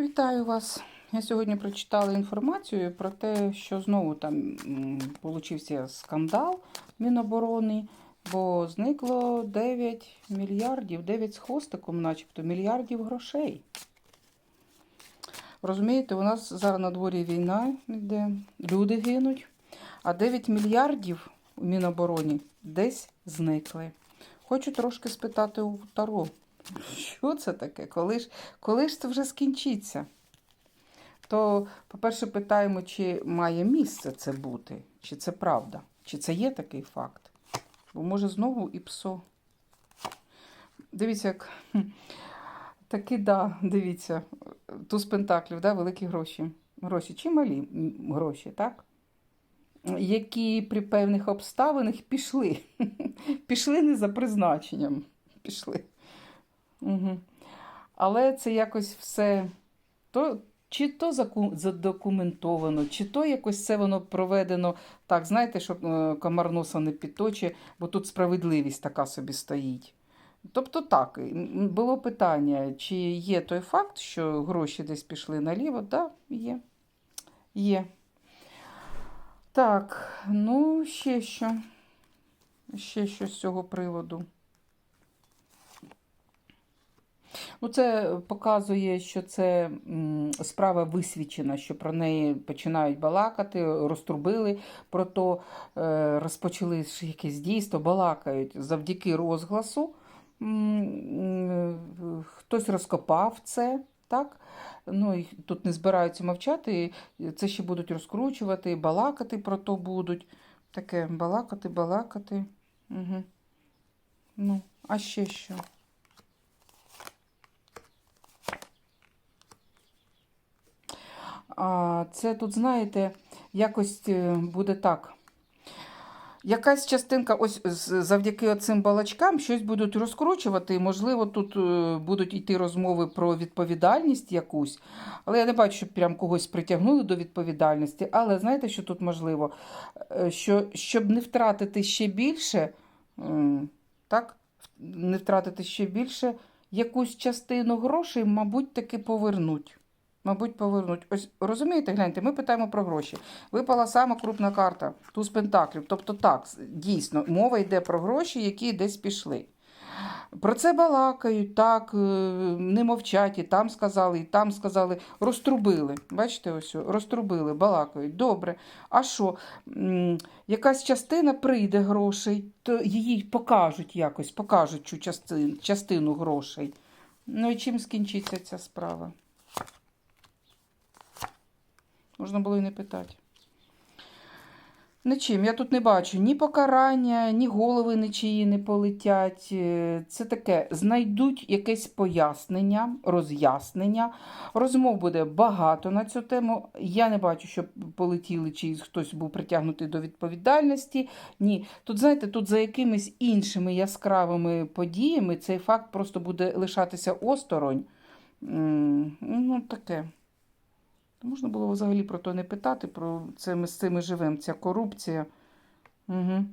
Вітаю вас. Я сьогодні прочитала інформацію про те, що знову там получився скандал Міноборони, бо зникло 9 мільярдів, 9 з хвостиком, начебто, мільярдів грошей. Розумієте, у нас зараз на дворі війна йде, люди гинуть, а 9 мільярдів у Мінобороні десь зникли. Хочу трошки спитати у Таро. Що це таке? Коли ж, коли ж це вже скінчиться? То, по-перше, питаємо, чи має місце це бути, чи це правда, чи це є такий факт. Бо може знову і псо. Дивіться, як таки, да, дивіться, туз пентаклів, да, великі гроші. Гроші чи малі гроші, так? Які при певних обставинах пішли. Пішли не за призначенням. Пішли. Угу. Але це якось все то, чи то задокументовано, чи то якось це воно проведено так, знаєте, щоб е, комар носа не підточе, бо тут справедливість така собі стоїть. Тобто так, було питання, чи є той факт, що гроші десь пішли наліво? Так, да, є. Є. Так, ну ще що? Ще що з цього приводу. Ну, це показує, що це справа висвічена, що про неї починають балакати, розтрубили про то, е, розпочали якесь дійство, балакають завдяки розгласу. Хтось розкопав це, так? Ну, і тут не збираються мовчати, це ще будуть розкручувати, балакати про то будуть. Таке балакати, балакати. Угу. Ну, а ще що? Це тут, знаєте, якось е, буде так. Якась частинка, ось завдяки цим балачкам, щось будуть розкручувати, і, можливо, тут е, будуть йти розмови про відповідальність якусь. Але я не бачу, щоб прям когось притягнули до відповідальності. Але знаєте, що тут можливо? Е, Що, щоб не втратити ще більше, так? не втратити ще більше, якусь частину грошей, мабуть, таки повернуть. Мабуть, повернуть. Ось розумієте, гляньте, ми питаємо про гроші. Випала сама крупна карта, туз пентаклів. Тобто, так, дійсно, мова йде про гроші, які десь пішли. Про це балакають, так, е, не мовчать, і там сказали, і там сказали, розтрубили. Бачите, ось, розтрубили, балакають. Добре. А що? Якась частина прийде грошей, то її покажуть якось, покажуть цю частину, частину грошей. Ну і чим скінчиться ця справа? Можна було і не питати. Нічим. Я тут не бачу ні покарання, ні голови нічиї не полетять. Е, Це таке, знайдуть якесь пояснення, роз'яснення. Розмов буде багато на цю тему. Я не бачу, щоб полетіли, чи хтось був притягнутий до відповідальності. Ні. Тут, знаєте, тут за якимись іншими яскравими подіями цей факт просто буде лишатися осторонь. Ну, таке. Можна було взагалі про то не питати, про це ми з цими живемо, ця корупція. Угу.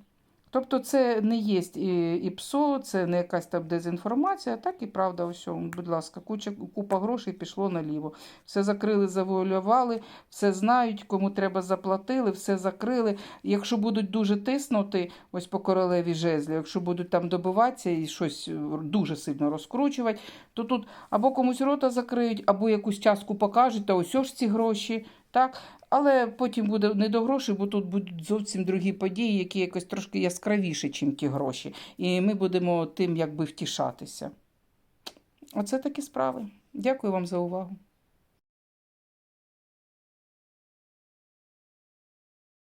Тобто це не є і, і ПСО, це не якась там дезінформація, так і правда, ось, будь ласка, куча, купа грошей пішло наліво. Все закрили, завуалювали, все знають, кому треба заплатили, все закрили. Якщо будуть дуже тиснути, ось по королеві жезлі, якщо будуть там добиватися і щось е, дуже сильно розкручувати, то тут або комусь рота закриють, або якусь частку покажуть, та ось ж ці гроші. Так? Але потім буде не до грошей, бо тут будуть зовсім другі події, які якось трошки яскравіші, ніж ті гроші. І ми будемо тим якби втішатися. Оце такі справи. Дякую вам за увагу.